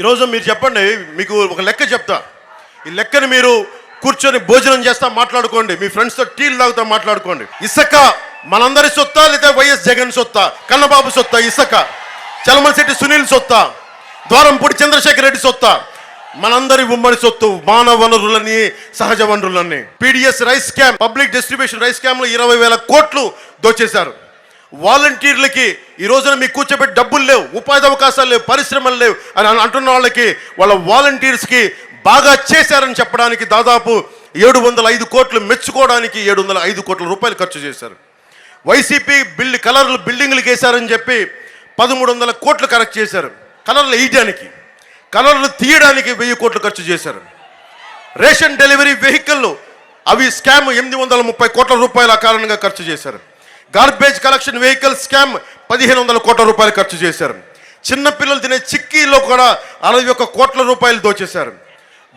ఈరోజు మీరు చెప్పండి మీకు ఒక లెక్క చెప్తా. ఈ లెక్కని మీరు కూర్చొని భోజనం చేస్తా మాట్లాడుకోండి మీ ఫ్రెండ్స్తో టీలు తాగుతా మాట్లాడుకోండి. ఇసుక మనందరి సొత్తా లేదా వైఎస్ జగన్ సొత్తా కన్నబాబు సొత్తా ఇసుక చలమలశెట్టి సునీల్ సొత్తా ద్వారంపూడి చంద్రశేఖర్ రెడ్డి సొత్తా మనందరి ఉమ్మడి సొత్తు మానవ వనరులని సహజ వనరులని. PDS rice scam public distribution rice స్కామ్లో ఇరవై వేల కోట్లు దోచేశారు. వాలంటీర్లకి ఈ రోజున మీకు కూర్చోబెట్టి డబ్బులు లేవు ఉపాధి అవకాశాలు లేవు పరిశ్రమలు లేవు అని అంటున్న వాళ్ళకి వాళ్ళ వాలంటీర్స్కి బాగా చేశారని చెప్పడానికి దాదాపు ఏడు వందల ఐదు కోట్లు మెచ్చుకోవడానికి ఏడు వందల ఐదు కోట్ల రూపాయలు ఖర్చు చేశారు. వైసీపీ బిల్డ్ కలర్లు బిల్డింగ్లు వేశారని చెప్పి పదమూడు వందల కోట్లు కరెక్ట్ చేశారు. కలర్లు వేయడానికి కలర్లు తీయడానికి వెయ్యి కోట్లు ఖర్చు చేశారు. రేషన్ డెలివరీ వెహికల్ అవి స్కామ్ ఎనిమిది వందల ముప్పై కోట్ల రూపాయల కారణంగా ఖర్చు చేశారు. గార్బేజ్ కలెక్షన్ వెహికల్ స్కామ్ పదిహేను వందల కోట్ల రూపాయలు ఖర్చు చేశారు. చిన్నపిల్లలు తినే చిక్కీలో కూడా అరవై ఒక్క కోట్ల రూపాయలు దోచేశారు.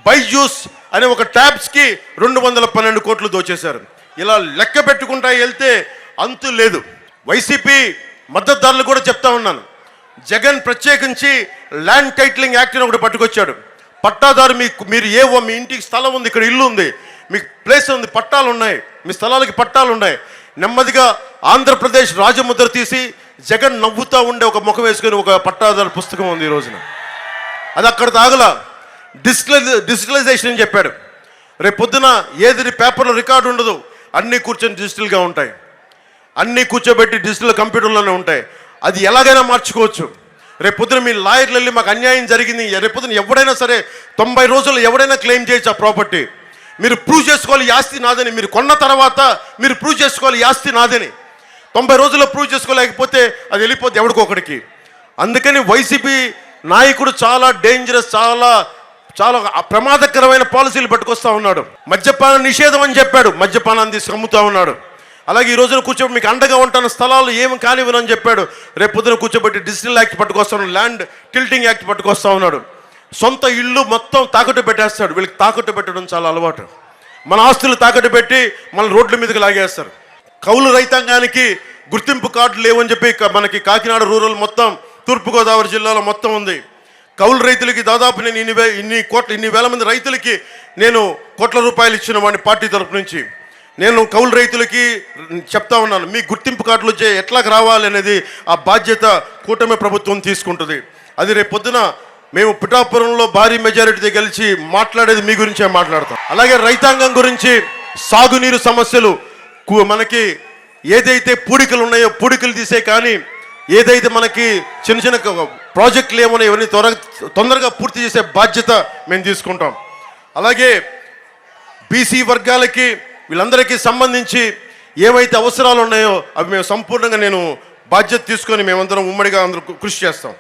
బైజూస్ అనే ఒక ట్యాబ్స్కి రెండు వందల పన్నెండు కోట్లు దోచేశారు. ఇలా లెక్క పెట్టుకుంటా వెళ్తే అంతు లేదు. వైసీపీ మద్దతుదారులు కూడా చెప్తా ఉన్నాను. జగన్ ప్రత్యేకించి ల్యాండ్ టైటిలింగ్ యాక్ట్ ఒకటి పట్టుకొచ్చాడు. పట్టాదారు మీకు మీరు ఏ మీ ఇంటికి స్థలం ఉంది ఇక్కడ ఇల్లు ఉంది. మీకు ప్లేస్ ఉంది పట్టాలు ఉన్నాయి. మీ స్థలాలకి పట్టాలు ఉన్నాయి. నెమ్మదిగా ఆంధ్రప్రదేశ్ రాజముద్ర తీసి జగన్ నవ్వుతూ ఉండే ఒక ముఖం వేసుకుని ఒక పట్టాదారు పుస్తకం ఉంది ఈ రోజున. అది అక్కడ తాగల. డిజిటలైజ్ డిజిటలైజేషన్ అని చెప్పాడు. రేపు పొద్దున ఏది పేపర్లో రికార్డు ఉండదు. అన్నీ కూర్చొని డిజిటల్గా ఉంటాయి. అన్నీ కూర్చోబెట్టి డిజిటల్ కంప్యూటర్లోనే ఉంటాయి. అది ఎలాగైనా మార్చుకోవచ్చు. రేపు పొద్దున మీ లాయర్లు వెళ్ళి మాకు అన్యాయం జరిగింది. రేపు పొద్దున ఎవడైనా సరే తొంభై రోజులు ఎవడైనా క్లెయిమ్ చేయొచ్చు ఆ ప్రాపర్టీ. మీరు ప్రూవ్ చేసుకోవాలి ఈ ఆస్తి నాదని. మీరు కొన్న తర్వాత మీరు ప్రూవ్ చేసుకోవాలి ఈ ఆస్తి నాదని. తొంభై రోజుల్లో ప్రూవ్ చేసుకోలేకపోతే అది వెళ్ళిపోతే ఎవడికొకడికి అందుకని వైసీపీ నాయకుడు చాలా డేంజరస్ చాలా చాలా ప్రమాదకరమైన పాలసీలు పట్టుకొస్తా ఉన్నాడు. మద్యపాన నిషేధం అని చెప్పాడు. మద్యపానాన్ని తీసుకు అమ్ముతా ఉన్నాడు. అలాగే ఈ రోజున కూర్చోబెట్టి మీకు అండగా ఉంటాను స్థలాలు ఏమి కానివ్వనని చెప్పాడు. రేపు పొద్దున కూర్చోబెట్టి డిజిటల్ యాక్ట్ పట్టుకొస్తా ఉన్నాడు. ల్యాండ్ టిల్టింగ్ యాక్ట్ పట్టుకొస్తా ఉన్నాడు. సొంత ఇల్లు మొత్తం తాకట్టు పెట్టేస్తాడు. వీళ్ళకి తాకట్టు పెట్టడం చాలా అలవాటు. మన ఆస్తులు తాకట్టు పెట్టి మన రోడ్ల మీదకి లాగేస్తారు. కౌలు రైతాంగానికి గుర్తింపు కార్డులు లేవని చెప్పి మనకి కాకినాడ రూరల్ మొత్తం తూర్పుగోదావరి జిల్లాలో మొత్తం ఉంది. కౌలు రైతులకి దాదాపు నేను ఇన్ని వే ఇన్ని కోట్ల ఇన్ని వేల మంది రైతులకి నేను కోట్ల రూపాయలు ఇచ్చిన వాడిని పార్టీ తరపు నుంచి. నేను కౌలు రైతులకి చెప్తా ఉన్నాను మీ గుర్తింపు కార్డులు వచ్చే ఎట్లా రావాలి అనేది ఆ బాధ్యత కూటమి ప్రభుత్వం తీసుకుంటుంది. అది రేపు పొద్దున మేము పిఠాపురంలో భారీ మెజారిటీతో గెలిచి మాట్లాడేది మీ గురించే మాట్లాడతాం. అలాగే రైతాంగం గురించి సాగునీరు సమస్యలు మనకి ఏదైతే పూడికలు ఉన్నాయో పూడికలు తీసే కానీ ఏదైతే మనకి చిన్న చిన్న ప్రాజెక్టులు ఏమున్నాయో ఇవన్నీ త్వర తొందరగా పూర్తి చేసే బాధ్యత మేము తీసుకుంటాం. అలాగే బీసీ వర్గాలకి వీళ్ళందరికీ సంబంధించి ఏవైతే అవసరాలు ఉన్నాయో అవి మేము సంపూర్ణంగా నేను బాధ్యత తీసుకొని మేమందరం ఉమ్మడిగా అందరూ కృషి చేస్తాం.